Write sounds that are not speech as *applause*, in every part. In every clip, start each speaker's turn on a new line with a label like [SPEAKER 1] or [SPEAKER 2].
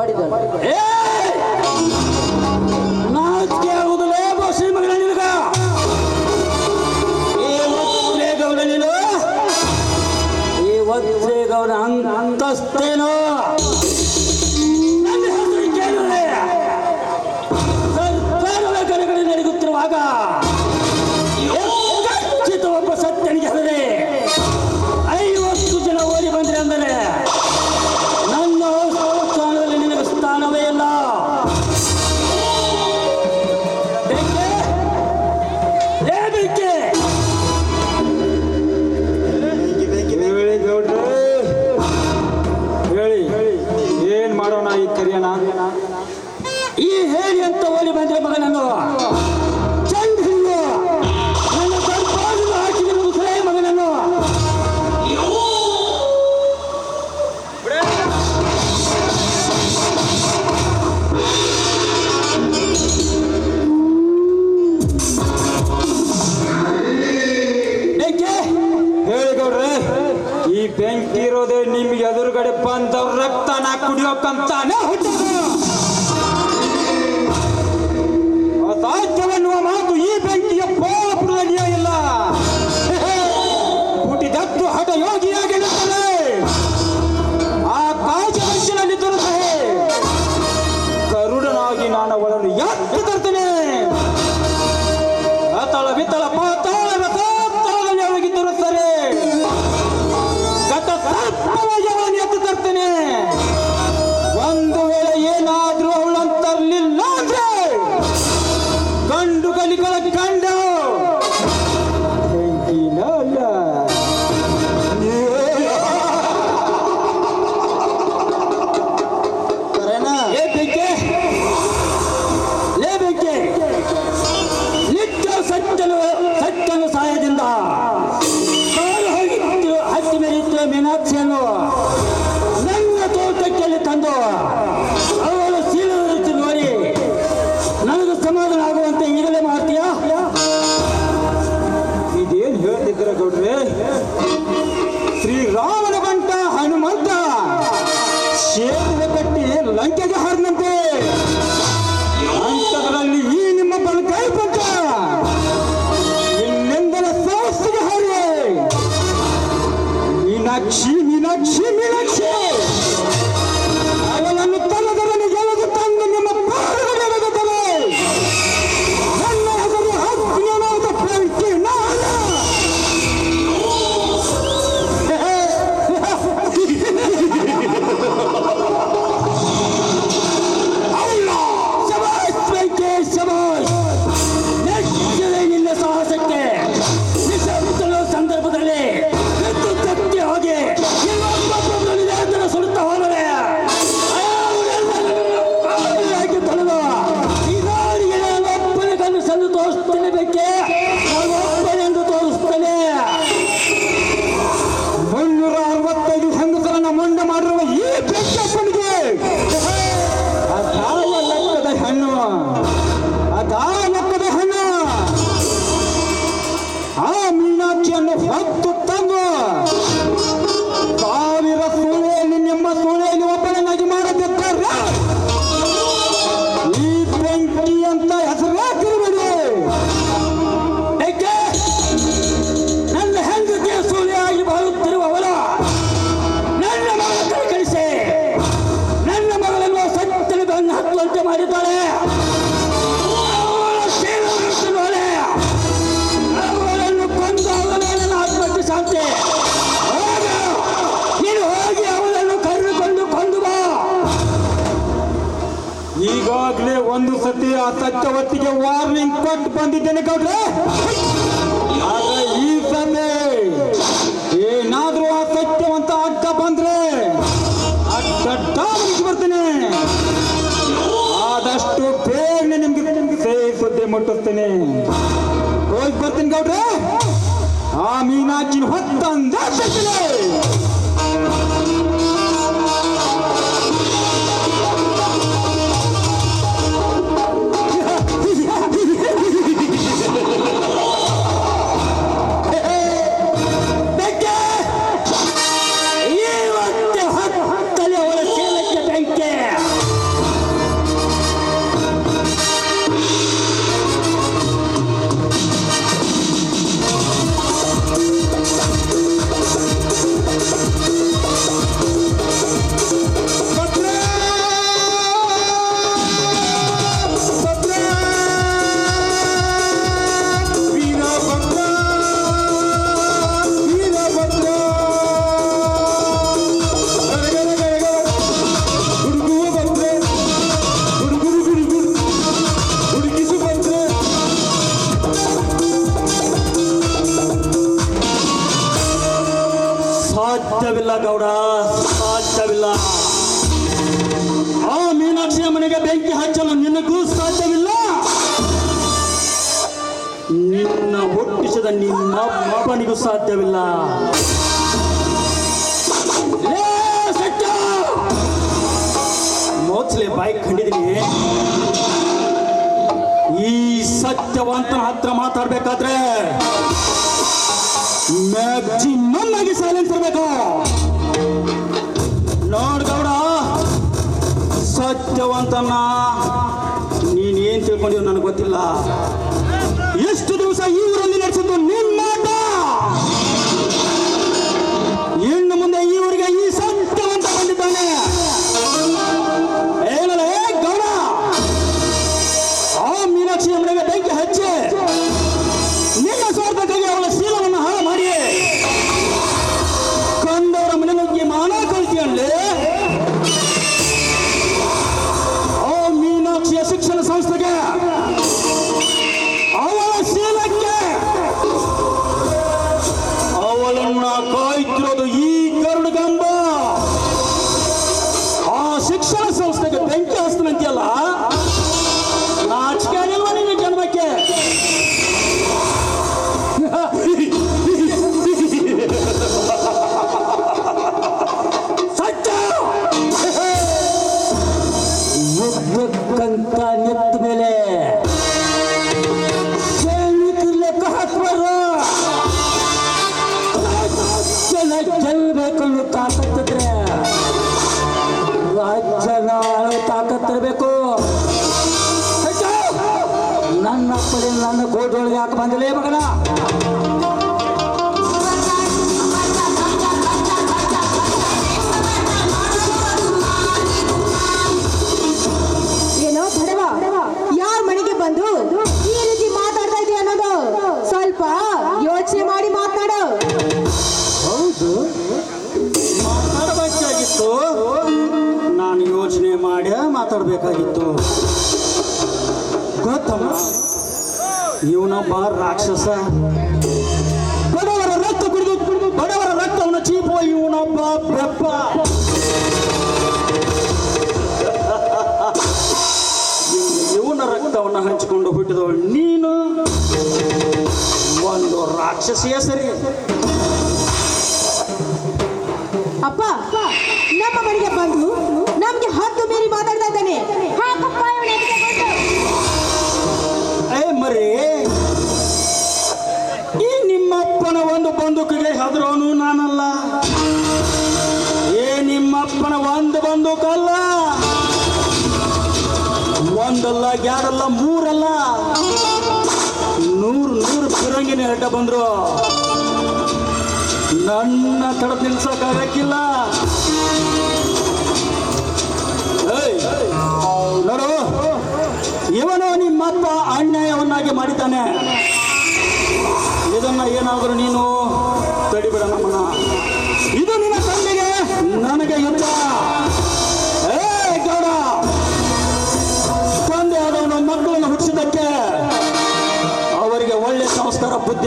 [SPEAKER 1] ಕಾಪಾಡಿದ್ದಾನೆ Meenakshi Meenakshi ಸತ್ಯವತ್ತಿಗೆ warning ಕೊಟ್ಟು ಬಂದಿದ್ದೇನೆ ಗೌಡ್ರೆ. ಈ ಸಮಯ ಏನಾದ್ರೂ ಆ ಸತ್ಯವಂತ ಅಡ್ಡ ಬಂದ್ರೆ ಅಡ್ಡ ಬರ್ತೇನೆ. ಆದಷ್ಟು ಬೇಗನೆ ನಿಮ್ಗೆ ಸುದ್ದಿ ಮುಟ್ಟಿಸ್ತೇನೆ. ಹೋಗಿ ಬರ್ತೀನಿ ಗೌಡ್ರೆ. ಆ ಮೀನಾಚಿನ ಹೊತ್ತಂದ
[SPEAKER 2] ಸಾಧ್ಯವಿಲ್ಲ ಗೌಡ, ಸಾಧ್ಯವಿಲ್ಲ. ಆ ಮೀನಾಕ್ಷಿಯ ಮನೆಗೆ ಬೆಂಕಿ ಹಚ್ಚಲು ನಿನಗೂ ಸಾಧ್ಯವಿಲ್ಲ? ನಿನ್ನ ಹುಟ್ಟಿಸಿದ ನಿಮ್ಮ ಮಗನಿಗೂ ಸಾಧ್ಯವಿಲ್ಲ. ಮೋಚಲೆ ಬಾಯಿ ಕಂಡಿದ್ದೀನಿ. ಈ ಸತ್ಯವಂತನ ಹತ್ರ ಮಾತಾಡ್ಬೇಕಾದ್ರೆ ಮ್ಯಾಕ್ಸಿಮಮ್ ಆಗಿ ಸೈಲೆನ್ಸ್ ಇರಬೇಕು. ನೋಡ್ ಗೌಡ ಸತ್ಯವಂತನ ನೀನ್ ಏನ್ ತಿಳ್ಕೊಂಡಿವ್ ನನಗೆ ಗೊತ್ತಿಲ್ಲ. ಎಷ್ಟು ದಿವಸ ಈ ಊರಲ್ಲಿ ನಡೆಸಿದ್ದು ನಿನ್ನ ಸಂಸ್ಥೆಗೆ ನನ್ನ ಕೋಟ್ ಒಳಗೆ ಯಾಕೆ ಬಂದಿಲ್ಲ ಮಗನ? ಇವನೊಬ್ಬ ರಾಕ್ಷಸ. ಬಡವರ ರಕ್ತ ಕುಡಿದು ಕುಡಿದು ಬಡವರ ರಕ್ತವನ್ನು ಚೀಪುವ ಇವನೊಬ್ಬ ಬೆಪ್ಪ ಇವನ ರಕ್ತವನ್ನು ಹಂಚಿಕೊಂಡು ಹುಟ್ಟಿದವಳು ನೀನು. ಒಂದು ರಾಕ್ಷಸಿಯ ಸರಿ. ಹೆಡ್ಡ ಬಂದ್ರು. ನನ್ನ ತಡೆದು ನಿಲ್ಸಕ್ಕಾಗಕ್ಕಿಲ್ಲ ಏಯ್ ಇವನು ನಿಮ್ಮಪ್ಪ ಅನ್ಯಾಯವನ್ನಾಗಿ ಮಾಡಿದ್ದಾನೆ. ಇದನ್ನ ಏನಾದರೂ ನೀನು ತಡಿಬೇಡ ನಮ್ಮನ್ನ ಇದು ನಿನ್ನ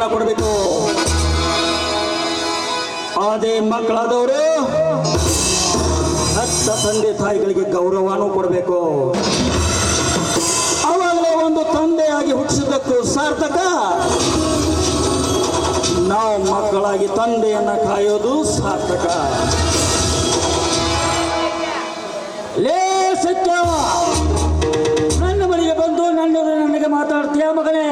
[SPEAKER 2] ಬುದ್ಧಿನ ಕೊಡಬೇಕು. ಅದೇ ಮಕ್ಕಳಾದವರು ಹತ್ತ ತಂದೆ ತಾಯಿಗಳಿಗೆ ಗೌರವನೂ ಕೊಡಬೇಕು. ಅವಾಗಲೇ ಒಂದು ತಂದೆಯಾಗಿ ಹುಟ್ಟಿಸಿದ್ದಕ್ಕೂ ಸಾರ್ಥಕ. ನಾವು ಮಕ್ಕಳಾಗಿ ತಂದೆಯನ್ನ ಕಾಯೋದು ಸಾರ್ಥಕ. ಲೇ ಸತ್ಯ! ನನ್ನ ಮನೆಗೆ ಬಂದು ನನ್ನ ನನಗೆ ಮಾತಾಡ್ತೀಯ ಮಗನೇ?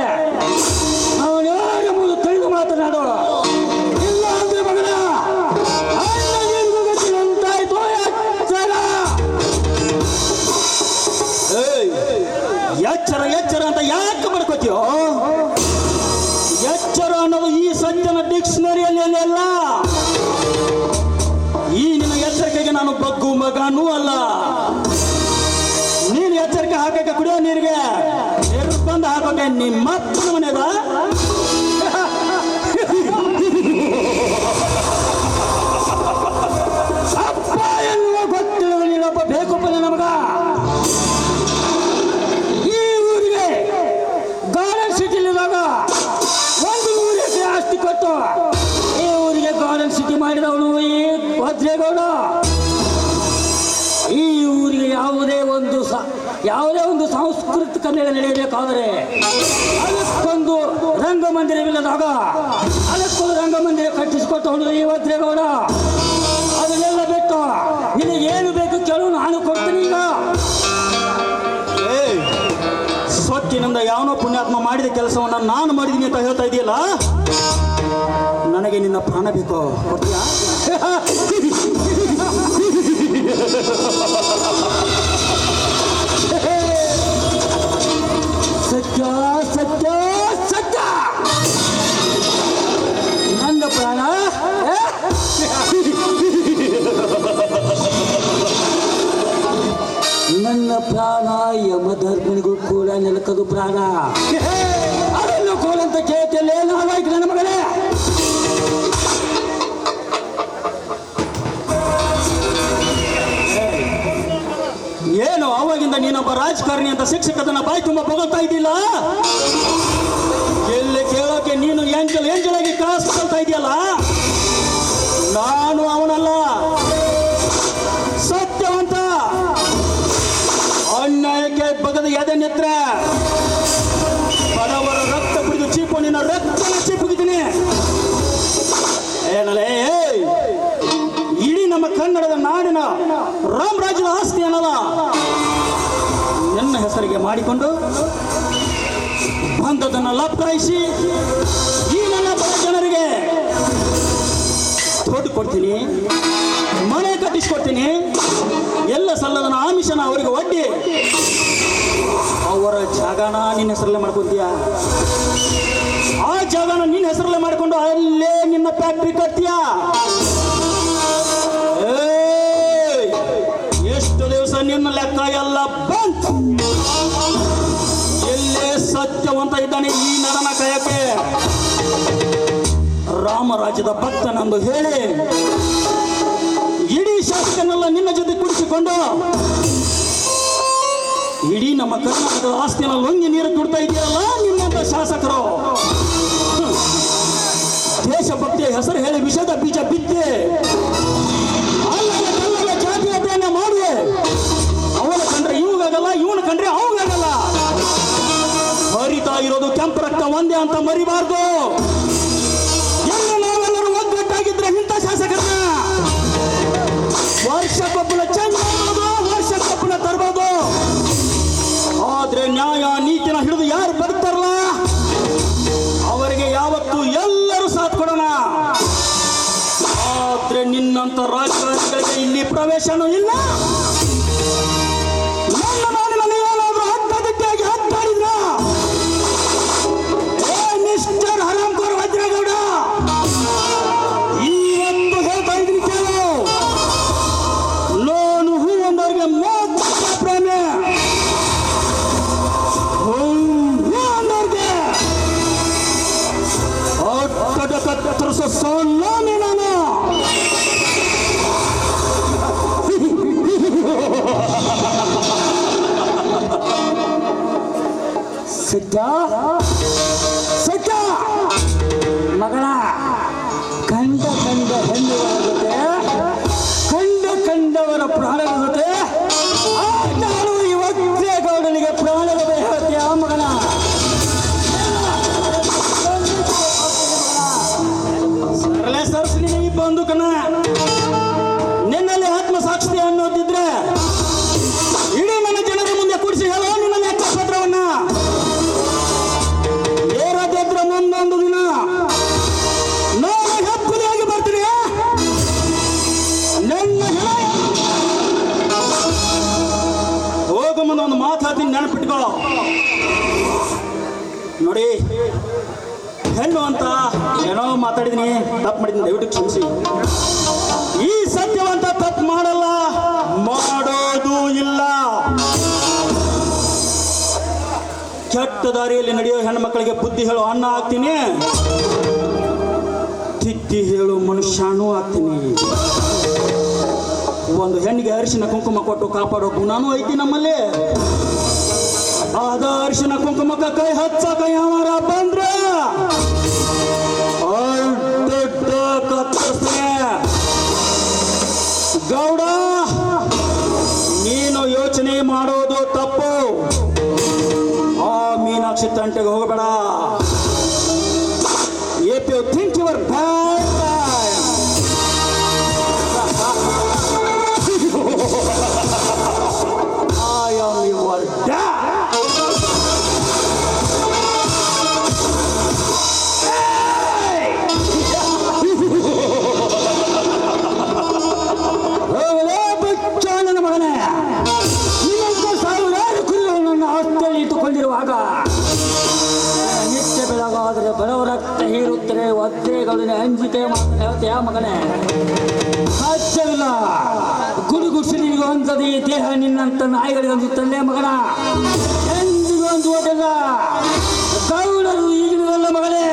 [SPEAKER 2] ನೀರಿಗೆ. ನಿರ್ಬಂಧ ಹಾಕೋಕೆ ನಿಮ್ಮ ಯಾವುದೇ ಒಂದು ಸಾಂಸ್ಕೃತಿಕ ಮೇಳ ನಡೆಯಬೇಕಾದರೆ ಅದಕ್ಕೊಂದು ರಂಗಮಂದಿರವಿಲ್ಲದಾಗ ಅದಕ್ಕೊಂದು ರಂಗಮಂದಿರ ಕಟ್ಟಿಸಿಕೊಟ್ಟು ಈ ವಜ್ರೇಗೌಡ ಅದನ್ನೆಲ್ಲ ಬಿಟ್ಟು ನಿನಗೆ ಏನು ಬೇಕು ಕೇಳು, ನಾನು ಕೊಡ್ತೀನಿ ಈಗ. ಸ್ವತ್ತಿನಿಂದ ಯಾವನೋ ಪುಣ್ಯಾತ್ಮ ಮಾಡಿದ ಕೆಲಸವನ್ನು ನಾನು ಮಾಡಿದ್ದೀನಿ ಅಂತ ಹೇಳ್ತಾ ಇದೆಯಲ್ಲ? ನನಗೆ ನಿನ್ನ ಪ್ರಾಣ ಬೇಕು. ಕೊಡ್ತೀಯಾ? *laughs* ನೆಲಕದು ಪ್ರಾಣ. ಅದನ್ನು ಕೋಲಂತ ಕೇಳ್ತಿಲ್ಲ ನಾವಾಯ್ತು ನನ್ನ ಮಗನೇ. ಏನು ಅವಾಗಿಂದ ನೀನೊಬ್ಬ ರಾಜಕಾರಣಿ ಅಂತ ಶಿಕ್ಷಕದನ್ನ ಬಾಯಿ ತುಂಬ ಬಗಳ್ತಾ ಇದ್ದಿಲ್ಲ ಎಲ್ಲಿ ಕೇಳೋಕೆ ನೀನು ಎಂಜಲ್ ಎಂಜಲಾಗಿ ಕಾಸ್ಕೊಳ್ತಾ ಇದೆಯಲ್ಲ? ನಾನು ರಾಮರಾಜ್ಯದ ನನ್ನ ಹೆಸರಿಗೆ ಮಾಡಿಕೊಂಡು ಬಂದದನ್ನು ಲಪ್ಟಾಯಿಸಿ ಈ ನನ್ನ ಬಡ ಜನರಿಗೆ ತೋಟು ಕೊಡ್ತೀನಿ, ಮನೆ ಕಟ್ಟಿಸ್ಕೊಡ್ತೀನಿ, ಎಲ್ಲ ಸಲ್ಲದನ ಆಮಿಷನ ಅವರಿಗೆ ಒಡ್ಡಿ. ಅವರ ಜಾಗನ ನಿನ್ನ ಹೆಸರಲ್ಲೇ ಮಾಡ್ಕೊತೀಯ? ಆ ಜಾಗನ ನಿನ್ನ ಹೆಸರಲ್ಲೇ ಮಾಡಿಕೊಂಡು ಅಲ್ಲೇ ನಿನ್ನ ಫ್ಯಾಕ್ಟ್ರಿ ಕಟ್ತೀಯ? ಸತ್ಯವಂತ ಇದ್ದಾನೆ ಈ ನಡನ ಕಯಕ್ಕೆ. ಭಕ್ತನಂದು ಹೇಳಿ ಇಡೀ ಶಾಸಕನೆಲ್ಲ ನಿನ್ನ ಜೊತೆ ಕುಡಿಸಿಕೊಂಡು ಇಡೀ ನಮ್ಮ ಕರ್ನಾಟಕದ ಆಸ್ತಿನ ಲೊಂಗಿ ನೀರು ಕುಡ್ತಾ ಇದೆಯಲ್ಲ ನಿನ್ನಂತ ಶಾಸಕರು. ದೇಶಭಕ್ತಿಯ ಹೆಸರು ಹೇಳಿ ವಿಷದ ಬೀಜ ಬಿದ್ದೆ ಜಾತಿ ಅಧ್ಯಯನ ಮಾಡಿ ಅವನ ಕಂಡ್ರೆ ಇವನ ಕಂಡ್ರೆ ಹರಿತಾ ಇರೋದು ಕೆಂಪು ರಕ್ತ ಒಂದೇ ಅಂತ ಮರಿಬಾರ್ದು. ಎಲ್ಲ ನಾವೆಲ್ಲರೂ ಒಗ್ಗಟ್ಟಾಗಿದ್ರೆ ಇಂಥ ಶಾಸಕರನ್ನ. ಚಂದ ವರ್ಷಕ್ಕೊಬ್ಬನ ತರ್ಬೋದು. ಆದ್ರೆ ನ್ಯಾಯ ನೀತಿನ ಹಿಡಿದು ಯಾರು ಬರ್ತಾರಲ್ಲ? ಅವರಿಗೆ ಯಾವತ್ತು ಎಲ್ಲರೂ ಸಾಥ್ ಕೊಡೋಣ. ಆದ್ರೆ ನಿನ್ನಂತ ರಾಜಕಾರಣಿಗಳಿಗೆ ಇಲ್ಲಿ ಪ್ರವೇಶನೂ ಇಲ್ಲ. ತಪ್ಪು ಮಾಡಿದ್ದೀನಿ, ದಯವಿಟ್ಟು ಕ್ಷಮಿಸಿ. ಈ ಸತ್ಯವಂತ ತಪ್ಪು ಮಾಡಲ್ಲ. ಮಾಡೋದು ಇಲ್ಲ. ಕೆಟ್ಟ ದಾರಿಯಲ್ಲಿ ನಡೆಯೋ ಹೆಣ್ಮಕ್ಳಿಗೆ ಬುದ್ಧಿ ಹೇಳೋ ಅನ್ನ ಹಾಕ್ತೀನಿ ತಿದ್ದಿ ಹೇಳೋ ಮನುಷ್ಯನೂ ಆಗ್ತೀನಿ. ಒಂದು ಹೆಣ್ಣಿಗೆ ಅರಿಶಿನ ಕುಂಕುಮ ಕೊಟ್ಟು ಕಾಪಾಡೋ ಗುಣನೂ ಐತಿ ನಮ್ಮಲ್ಲಿ. ಆದ ಅರಿಶಿನ ಕುಂಕುಮಕ್ಕ ಕೈ ಹಚ್ಚ, ಕೈ ಬಂದ್ರ ಗೌಡ ನೀನು ಯೋಚನೆ ಮಾಡೋದು ತಪ್ಪು. ಆ ಮೀನಾಕ್ಷಿ ತಂಟೆಗೆ ಹೋಗಬೇಡ. ರಕ್ತ ಹೀರುತ್ತರೆ ಒತ್ತೆಗಳು ಅಂಜಿಕೆ ಮಾತನ್ನ ಹೇಳ್ತೀಯ ಮಗನೇ? ಸಾಧ್ಯವಿಲ್ಲ ಗುಡುಗುಸಿಲಿಗೆ ಹೊಂದದ ಈ ದೇಹ ನಿನ್ನಂತ ನಾಯಿಗಳಿಗೆ ಹೊಂದುತ್ತಲ್ಲೇ ಮಗನ. ಎಂದಿಗೂ ಹೊಂದುವುದಿಲ್ಲ ಗೌಡರು ಈಗಿನದಲ್ಲ ಮಗನೇ.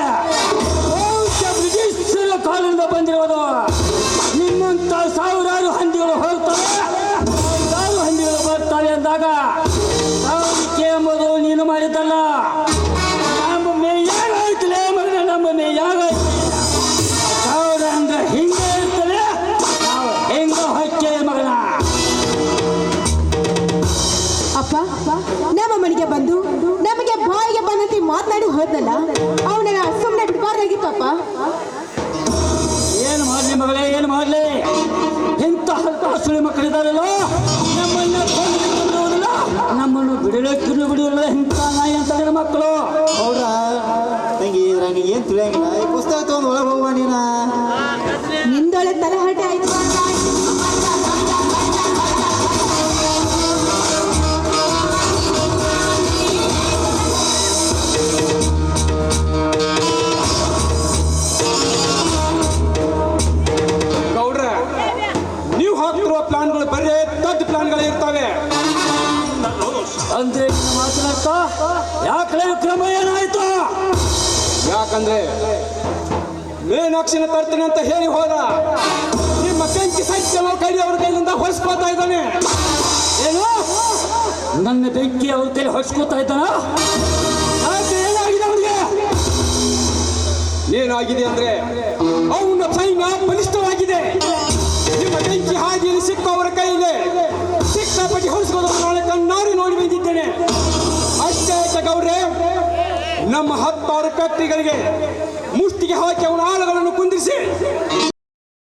[SPEAKER 2] ಕಾಲದಿಂದ ಬಂದಿರುವುದು.
[SPEAKER 3] ಮನೆಗೆ ಬಂದು ನಮಗೆ ಬಾಯಿಗೆ ಬಂದಂತೆ ಮಾತನಾಡಿ ಹೋದಲ್ಲ ಅವನನ್ನ ಸುಮ್ಮನೆ ಬಿಡಬಾರ್ದಾಗಿತ್ತಪ್ಪ
[SPEAKER 2] ಏನು ಮಾಡಲಿ ಮಗಳೇ ಏನು ಮಾಡ್ಲಿ? ಇಂಥ ಸುಳಿ ಮಕ್ಕಳಿದಾರಲ್ಲ ನಮ್ಮನ್ನ ಬಿಡುವುದಿಲ್ಲ ನಮ್ಮನ್ನು ಬಿಡಲಿಕ್ಕೆ ಬಿಡುವುದಿಲ್ಲ ಎಂತ ನಾಯಿ ಅಂತ ಮಕ್ಕಳು.
[SPEAKER 4] ಅವ್ರ ತಂಗಿ ಇದ್ರಾಗ ಏನು ತಿಳಿಯಂಗಿಲ್ಲ. ಈ ಪುಸ್ತಕ ತಗೊಂಡು ಒಳಗೆ ಹೋಗುವ ನೀನ?
[SPEAKER 3] ನಿಂದೊಳೆ ತಲಹಟೆ
[SPEAKER 5] ಹಾಕ್ತಿರುವ ಪ್ಲಾನ್ಗಳು ಬರೀ ದೊಡ್ಡ ಪ್ಲಾನ್ಗಳೇ ಇರ್ತವೆ.
[SPEAKER 2] ಅಂದ್ರೆ ಮಾತನಾಡ್ತಾ ಯಾಕೆ ಯಾಕಲೇ ಕ್ರಮ ಏನಾಯ್ತು?
[SPEAKER 5] ಯಾಕಂದ್ರೆ ಮೀನಾಕ್ಷಿನ ತರ್ತೇನೆ ಅಂತ ಹೇಳಿ ಹೋದ ನಿಮ್ಮ ಬೆಂಕಿ ಸತ್ಯ ಕೈಲಿ ಅವ್ರ ಕೈಲಿಂದ ಹೊಸ್ಕೋತಾ ಇದ್ದಾನೆ.
[SPEAKER 2] ಏನು? ನನ್ನ ಬೆಂಕಿ ಅವ್ರ ಕೈ ಹೊಸ್ಕೋತಾ ಇದ್ದಾನ? ಏನಾಗಿದೆ ಅವನಿಗೆ?
[SPEAKER 5] ಏನಾಗಿದೆ ಅಂದ್ರೆ ನಮ್ಮ ಹತ್ತಾರು ಫ್ಯಾಕ್ಟರಿಗಳಿಗೆ ಮುಷ್ಟಿಗೆ ಹಾಕಿ ಅವನ ಆಳುಗಳನ್ನು ಕುಂದಿರಿಸಿ.